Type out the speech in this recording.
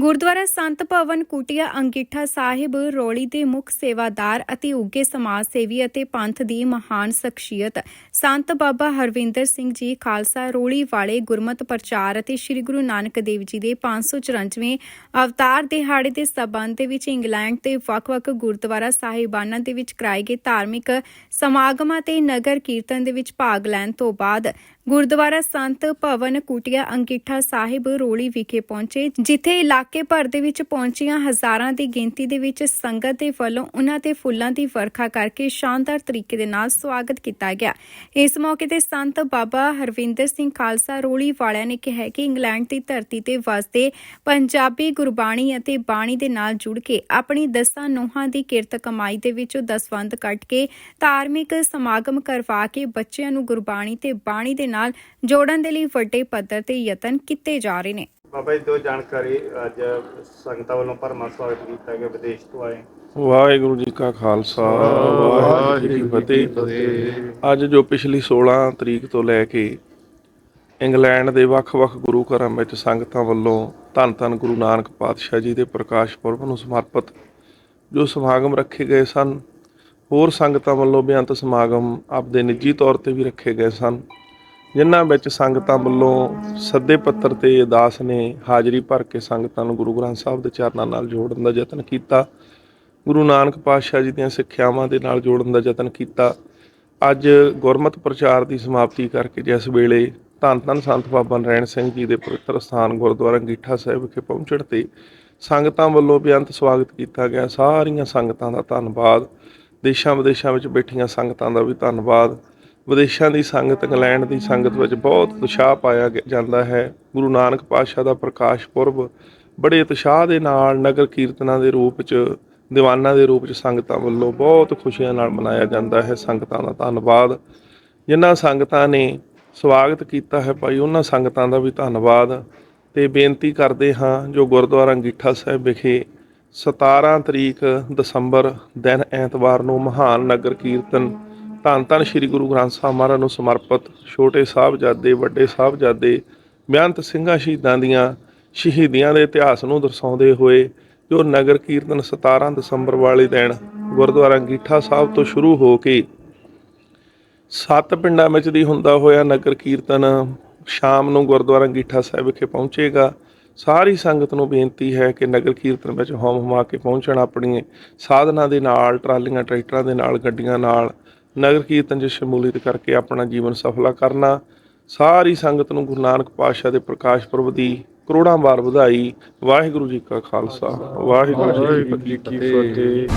ਗੁਰਦੁਆਰਾ ਸੰਤ ਭਵਨ ਕੁਟਿਆ ਅੰਗੀਠਾ ਸਾਹਿਬ ਰੋਲੀ ਦੇ ਮੁੱਖ ਸੇਵਾਦਾਰ ਅਤੇ ਉੱਗੇ ਸਮਾਜ ਸੇਵੀ ਅਤੇ ਪੰਥ ਦੀ ਮਹਾਨ ਸ਼ਖਸੀਅਤ ਸੰਤ ਬਾਬਾ ਹਰਵਿੰਦਰ ਸਿੰਘ ਜੀ ਖਾਲਸਾ ਰੋਲੀ ਵਾਲੇ ਗੁਰਮਤ ਪ੍ਰਚਾਰ ਅਤੇ ਸ੍ਰੀ ਗੁਰੂ ਨਾਨਕ ਦੇਵ ਜੀ ਦੇ 554ਵੇਂ ਅਵਤਾਰ ਦਿਹਾੜੇ ਦੇ ਸਬੰਧ ਦੇ ਵਿੱਚ ਇੰਗਲੈਂਡ ਦੇ ਵੱਖ-ਵੱਖ ਗੁਰਦੁਆਰਾ ਸਾਹਿਬਾਨਾਂ ਦੇ ਵਿੱਚ ਕਰਾਏ ਗਏ ਧਾਰਮਿਕ ਸਮਾਗਮਾਂ ਤੇ ਨਗਰ ਕੀਰਤਨ ਦੇ ਵਿੱਚ ਭਾਗ ਲੈਣ ਤੋਂ ਬਾਅਦ ਗੁਰਦੁਆਰਾ ਸੰਤ ਭਵਨ ਕੁਟਿਆ ਅੰਗੀਠਾ ਸਾਹਿਬ ਰੋਲੀ ਵਿਖੇ ਪਹੁੰਚੇ, ਜਿੱਥੇ ਇਲਾਕੇ ਭਰ ਦੇ ਵਿੱਚ ਪਹੁੰਚੀਆਂ ਹਜ਼ਾਰਾਂ ਦੀ ਗਿਣਤੀ ਦੇ ਵਿੱਚ ਸੰਗਤ ਦੇ ਵੱਲੋਂ ਉਹਨਾਂ ਤੇ ਫੁੱਲਾਂ ਦੀ ਵਰਖਾ ਕਰਕੇ ਸ਼ਾਨਦਾਰ ਤਰੀਕੇ ਦੇ ਨਾਲ ਸਵਾਗਤ ਕੀਤਾ ਗਿਆ। ਇਸ ਮੌਕੇ ਤੇ ਸੰਤ ਬਾਬਾ ਹਰਵਿੰਦਰ ਸਿੰਘ ਖਾਲਸਾ ਰੋਲੀ ਵਾਲਿਆਂ ਨੇ ਕਿਹਾ ਕਿ ਇੰਗਲੈਂਡ ਦੀ ਧਰਤੀ ਤੇ ਵਸਦੇ ਪੰਜਾਬੀ ਗੁਰਬਾਣੀ ਅਤੇ ਬਾਣੀ ਦੇ ਨਾਲ ਜੁੜ ਕੇ ਆਪਣੀ ਦਸਾਂ ਨੋਹਾਂ ਦੀ ਕਿਰਤ ਕਮਾਈ ਦੇ ਵਿੱਚੋਂ ਦਸਵੰਦ ਕੱਟ ਕੇ ਧਾਰਮਿਕ ਸਮਾਗਮ ਕਰਵਾ ਕੇ ਬੱਚਿਆਂ ਨੂੰ ਗੁਰਬਾਣੀ ਤੇ ਬਾਣੀ ਦੇ ਨਾਲ ਜੋੜਨ ਦੇ ਲਈ ਵੱਡੇ ਪੱਧਰ ਤੇ ਯਤਨ ਕੀਤੇ ਜਾ ਰਹੇ ਨੇ। ਬਾਬਾ ਜੀ ਦੋ ਜਾਣਕਾਰੀ ਅੱਜ ਸੰਗਤਾਂ ਵੱਲੋਂ ਭਰਮਾ ਸਵਾਗਤ ਕੀਤਾ ਗਿਆ ਵਿਦੇਸ਼ ਤੋਂ ਆਏ। ਵਾਹਿਗੁਰੂ ਜੀ ਕਾ ਖਾਲਸਾ ਵਾਹਿਗੁਰੂ ਜੀ ਕੀ ਫਤਿਹ। ਅੱਜ ਜੋ ਪਿਛਲੀ 16 ਤਰੀਕ ਤੋਂ ਲੈ ਕੇ ਇੰਗਲੈਂਡ ਦੇ ਵੱਖ-ਵੱਖ ਗੁਰੂ ਘਰਾਂ ਵਿੱਚ ਸੰਗਤਾਂ ਵੱਲੋਂ ਧੰਨ ਧੰਨ ਗੁਰੂ ਨਾਨਕ ਪਾਤਸ਼ਾਹ ਜੀ ਦੇ ਪ੍ਰਕਾਸ਼ ਪੁਰਬ ਨੂੰ ਸਮਰਪਿਤ ਜੋ ਸਮਾਗਮ ਰੱਖੇ ਗਏ ਸਨ ਹੋਰ ਸੰਗਤਾਂ ਵੱਲੋਂ ਬੇਅੰਤ ਸਮਾਗਮ ਆਪਦੇ ਨਿੱਜੀ ਤੌਰ ਤੇ ਵੀ ਰੱਖੇ ਗਏ ਸਨ। ਜਿਨ੍ਹਾਂ ਵਿੱਚ ਸੰਗਤਾਂ ਵੱਲੋਂ ਸੱਦੇ ਪੱਤਰ ਤੇ ਅਰਦਾਸ ਨੇ ਹਾਜ਼ਰੀ ਭਰ ਕੇ ਸੰਗਤਾਂ ਨੂੰ ਗੁਰੂ ਗ੍ਰੰਥ ਸਾਹਿਬ ਦੇ ਚਰਨਾਂ ਨਾਲ ਜੋੜਨ ਦਾ ਯਤਨ ਕੀਤਾ। ਗੁਰੂ ਨਾਨਕ ਪਾਤਸ਼ਾਹ ਜੀ ਦੀਆਂ ਸਿੱਖਿਆਵਾਂ ਦੇ ਨਾਲ ਜੋੜਨ ਦਾ ਯਤਨ ਕੀਤਾ। ਅੱਜ ਗੁਰਮਤ ਪ੍ਰਚਾਰ ਦੀ ਸਮਾਪਤੀ ਕਰਕੇ ਜਿਸ ਵੇਲੇ ਧੰਨ ਧੰਨ ਸੰਤ ਬਾਬਾ ਨਰੈਣ ਸਿੰਘ ਜੀ ਦੇ ਪਵਿੱਤਰ ਸਥਾਨ ਗੁਰਦੁਆਰਾ ਗੀਠਾ ਸਾਹਿਬ ਵਿਖੇ ਪਹੁੰਚਣ ਤੇ ਸੰਗਤਾਂ ਵੱਲੋਂ ਬੇਅੰਤ ਸਵਾਗਤ ਕੀਤਾ ਗਿਆ। ਸਾਰੀਆਂ ਸੰਗਤਾਂ ਦਾ ਧੰਨਵਾਦ। ਦੇਸ਼ਾਂ ਵਿਦੇਸ਼ਾਂ ਵਿੱਚ ਬੈਠੀਆਂ ਸੰਗਤਾਂ ਦਾ ਵੀ ਧੰਨਵਾਦ। ਵਿਦੇਸ਼ਾਂ ਦੀ ਸੰਗਤ, ਇੰਗਲੈਂਡ ਦੀ ਸੰਗਤ ਵਿੱਚ ਬਹੁਤ ਉਤਸ਼ਾਹ ਪਾਇਆ ਜਾਂਦਾ ਹੈ। ਗੁਰੂ ਨਾਨਕ ਪਾਤਸ਼ਾਹ ਦਾ ਪ੍ਰਕਾਸ਼ ਪੁਰਬ ਬੜੇ ਉਤਸ਼ਾਹ ਦੇ ਨਾਲ ਨਗਰ ਕੀਰਤਨਾਂ ਦੇ ਰੂਪ 'ਚ, ਦੀਵਾਨਾਂ ਦੇ ਰੂਪ 'ਚ ਸੰਗਤਾਂ ਵੱਲੋਂ ਬਹੁਤ ਖੁਸ਼ੀਆਂ ਨਾਲ ਮਨਾਇਆ ਜਾਂਦਾ ਹੈ। ਸੰਗਤਾਂ ਦਾ ਧੰਨਵਾਦ। ਜਿਨ੍ਹਾਂ ਸੰਗਤਾਂ ਨੇ ਸਵਾਗਤ ਕੀਤਾ ਹੈ, ਭਾਈ, ਉਹਨਾਂ ਸੰਗਤਾਂ ਦਾ ਵੀ ਧੰਨਵਾਦ। ਤੇ ਬੇਨਤੀ ਕਰਦੇ ਹਾਂ, ਜੋ ਗੁਰਦੁਆਰਾ ਅੰਗੀਠਾ ਸਾਹਿਬ ਵਿਖੇ 17 ਤਰੀਕ ਦਸੰਬਰ, ਦਿਨ ਐਤਵਾਰ ਨੂੰ ਮਹਾਨ ਨਗਰ ਕੀਰਤਨ ਧੰਨ ਧੰਨ ਸ੍ਰੀ ਗੁਰੂ ਗ੍ਰੰਥ ਸਾਹਿਬ ਮਹਾਰਾਜ ਨੂੰ ਸਮਰਪਿਤ ਛੋਟੇ ਸਾਹਿਬਜ਼ਾਦੇ, ਵੱਡੇ ਸਾਹਿਬਜ਼ਾਦੇ ਬੇਅੰਤ ਸਿੰਘਾਂ ਸ਼ਹੀਦਾਂ ਦੀਆਂ ਸ਼ਹੀਦੀਆਂ ਦੇ ਇਤਿਹਾਸ ਨੂੰ ਦਰਸਾਉਂਦੇ ਹੋਏ ਜੋ ਨਗਰ ਕੀਰਤਨ 17 ਦਸੰਬਰ ਵਾਲੇ ਦਿਨ ਗੁਰਦੁਆਰਾ ਗੀਠਾ ਸਾਹਿਬ ਤੋਂ ਸ਼ੁਰੂ ਹੋ ਕੇ ਸੱਤ ਪਿੰਡਾਂ ਵਿੱਚ ਦੀ ਹੁੰਦਾ ਹੋਇਆ ਨਗਰ ਕੀਰਤਨ ਸ਼ਾਮ ਨੂੰ ਗੁਰਦੁਆਰਾ ਗੀਠਾ ਸਾਹਿਬ ਵਿਖੇ ਪਹੁੰਚੇਗਾ। ਸਾਰੀ ਸੰਗਤ ਨੂੰ ਬੇਨਤੀ ਹੈ ਕਿ ਨਗਰ ਕੀਰਤਨ ਵਿੱਚ ਹੌਮ ਹਮਾ ਕੇ ਪਹੁੰਚਣ ਆਪਣੀ ਸਾਧਨਾ ਦੇ ਨਾਲ, ਟਰਾਲੀਆਂ, ਟਰੈਕਟਰਾਂ ਦੇ ਨਾਲ, ਗੱਡੀਆਂ ਨਾਲ ਨਗਰ ਕੀਰਤਨ 'ਚ ਸ਼ਮੂਲੀਅਤ ਕਰਕੇ ਆਪਣਾ ਜੀਵਨ ਸਫਲਾ ਕਰਨਾ ਸਾਰੀ ਸੰਗਤ ਨੂੰ ਗੁਰੂ ਨਾਨਕ ਪਾਤਸ਼ਾਹ ਦੇ ਪ੍ਰਕਾਸ਼ ਪੁਰਬ ਦੀ ਕਰੋੜਾਂ ਵਾਰ ਵਧਾਈ। ਵਾਹਿਗੁਰੂ ਜੀ ਕਾ ਖਾਲਸਾ ਵਾਹਿਗੁਰੂ ਜੀ ਕੀ ਫਤਿਹ।